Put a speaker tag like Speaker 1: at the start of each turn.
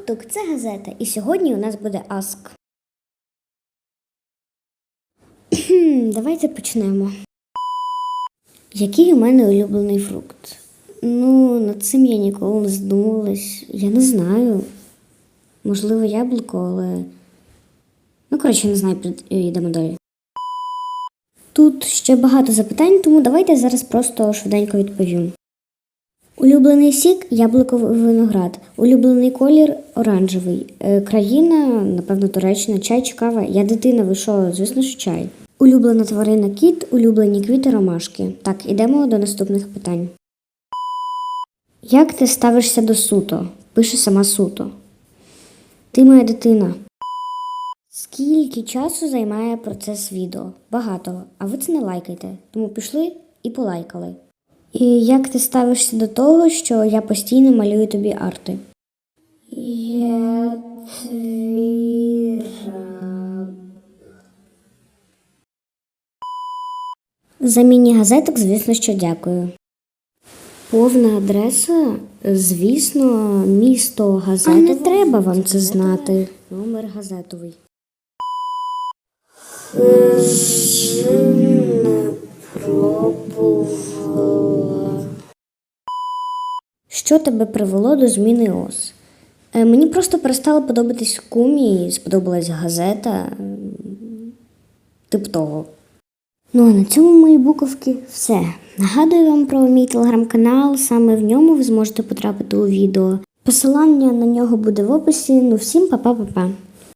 Speaker 1: Тук-тук, це газета. І сьогодні у нас буде Аск. Давайте почнемо. Який у мене улюблений фрукт? Ну, над цим я ніколи не задумувалась. Я не знаю. Можливо, яблуко, але. Ну, коротше, не знаю, під- йдемо далі. Тут ще багато запитань, тому давайте зараз просто швиденько відповім. Улюблений сік яблуковий виноград. Улюблений колір оранжевий. Е, країна, напевно, Туреччина, чай чи кава. Я дитина, ви що, звісно, що чай. Улюблена тварина кіт, улюблені квіти ромашки. Так, ідемо до наступних питань. Як ти ставишся до суто? Пише сама суто. Ти моя дитина. Скільки часу займає процес відео? Багато. А ви це не лайкайте. Тому пішли і полайкали. І як ти ставишся до того, що я постійно малюю тобі арти? Я твій За міні-газеток, звісно, що дякую. Повна адреса, звісно, місто газетове. А не треба вам це знати. Номер газетовий. Що тебе привело до зміни ОС? Е, Мені просто перестало подобатись кумі, сподобалась газета. Тип того. Ну а на цьому мої буковки все. Нагадую вам про мій телеграм-канал, саме в ньому ви зможете потрапити у відео. Посилання на нього буде в описі. Ну всім па-па-па-па.